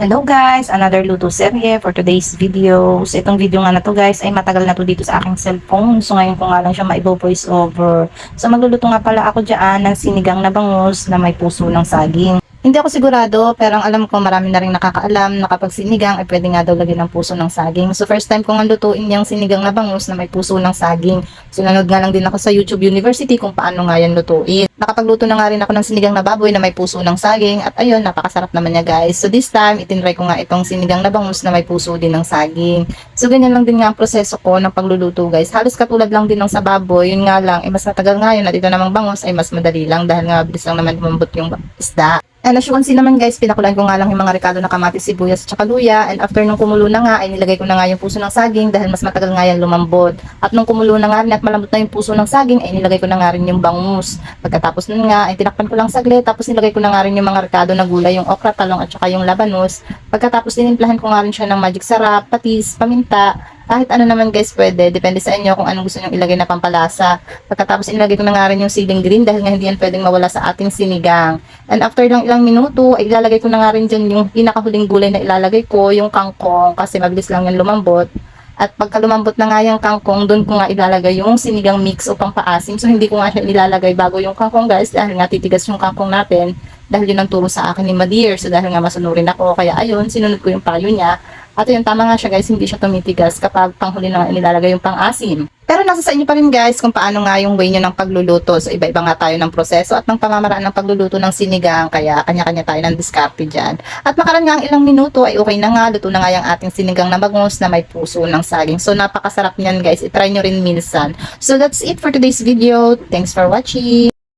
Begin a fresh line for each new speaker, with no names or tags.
Hello guys! Another luto serye for today's video. So itong video nga na to guys ay matagal na to dito sa aking cellphone. So ngayon ko nga lang siya maibo voice over. So magluluto nga pala ako dyan ng sinigang na bangus na may puso ng saging. Hindi ako sigurado pero ang alam ko marami na rin nakakaalam na kapag sinigang ay pwede nga daw lagyan ng puso ng saging. So first time ko nga lutuin yung sinigang na bangus na may puso ng saging. So nanood nga lang din ako sa YouTube University kung paano nga yan lutuin. Nakapagluto na nga rin ako ng sinigang na baboy na may puso ng saging at ayun, napakasarap naman niya guys. So this time, itinry ko nga itong sinigang na bangus na may puso din ng saging. So ganyan lang din nga ang proseso ko ng pagluluto guys. Halos katulad lang din ng sa baboy, yun nga lang, eh, mas matagal nga yun at ito namang bangus ay mas madali lang dahil nga bilis lang naman lumambot yung isda. And as you can see naman guys, pinakulan ko nga lang yung mga rekado na kamatis, sibuyas at saka luya. And after nung kumulo na nga, ay nilagay ko na nga yung puso ng saging dahil mas matagal nga yan lumambot. At nung kumulo na nga rin at malambot na yung puso ng saging, ay nilagay ko na nga rin yung bangus. Pagkatapos nun nga, ay tinakpan ko lang saglit. Tapos nilagay ko na nga rin yung mga rekado na gulay, yung okra, talong at saka yung labanos. Pagkatapos tinimplahan ko nga rin siya ng magic sarap, patis, paminta, kahit ano naman guys pwede, depende sa inyo kung anong gusto nyo ilagay na pampalasa. Pagkatapos inilagay ko na nga rin yung siling green dahil nga hindi yan pwedeng mawala sa ating sinigang. And after lang ilang minuto, ay ilalagay ko na nga rin dyan yung pinakahuling gulay na ilalagay ko, yung kangkong, kasi mabilis lang yan lumambot. At pagka lumambot na nga yung kangkong, doon ko nga ilalagay yung sinigang mix o pampaasim. So hindi ko nga siya ilalagay bago yung kangkong guys dahil nga titigas yung kangkong natin dahil yun ang turo sa akin ni Madir. So dahil nga masunurin ako, kaya ayun, sinunod ko yung payo niya. At yun, tama nga siya guys, hindi siya tumitigas kapag panghuli na nilalagay yung pang-asim. Pero nasa sa inyo pa rin guys kung paano nga yung way nyo ng pagluluto. So iba-iba nga tayo ng proseso at ng pamamaraan ng pagluluto ng sinigang. Kaya kanya-kanya tayo ng diskarte dyan. At makaran nga ang ilang minuto ay okay na nga. Luto na nga yung ating sinigang na bangus na may puso ng saging. So napakasarap niyan guys. I-try nyo rin minsan. So that's it for today's video. Thanks for watching.